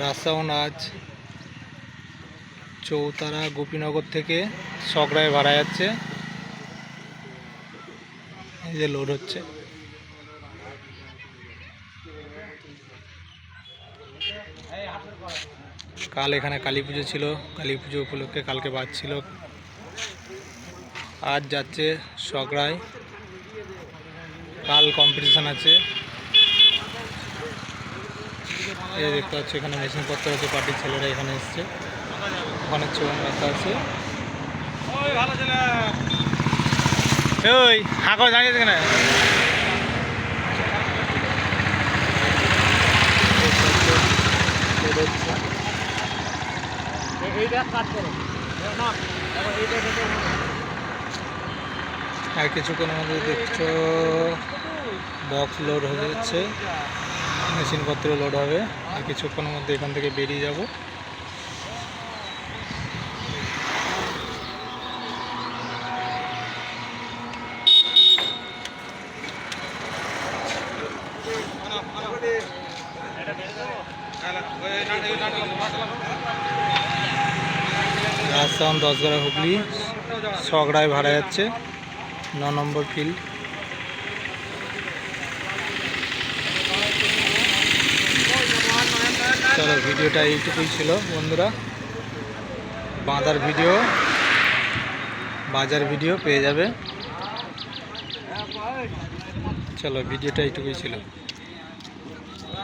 রাসাউন আজ চৌতারা গোপীনগর থেকে সকড়ায় ভাড়া যাচ্ছে। এই যে লোড হচ্ছে। কাল এখানে কালী পুজো ছিল। কালী পুজো উপলক্ষে কালকে ছিল। আজ যাচ্ছে সকড়ায় কাল কম্পিটিশান আছে। এই দেখতে পাচ্ছি, এখানে মেশিনপত্র আছে, পার্টির ছেলেরা এখানে এসছে। ওখানে চোন রাখা আছে। ওই হাঁ করে দাঁড়িয়েছে কেন আর কিছুক্ষণের মধ্যে দেখছ, বক্স লোড হয়ে যাচ্ছে। মেশিনপত্র লোড হবে। আর কিছুক্ষণের মধ্যে এখান থেকে বেরিয়ে যাব। রাজস্থান দশগড়া হুগলি, ছগড়ায় ভাড়া যাচ্ছে। ন নম্বর ফিল্ড চলো, ভিডিওটা এইটুকুই ছিল, বন্ধুরা। বাঁধার ভিডিও, বাজার ভিডিও পেয়ে যাবে। চলো, ভিডিওটা এইটুকুই ছিল।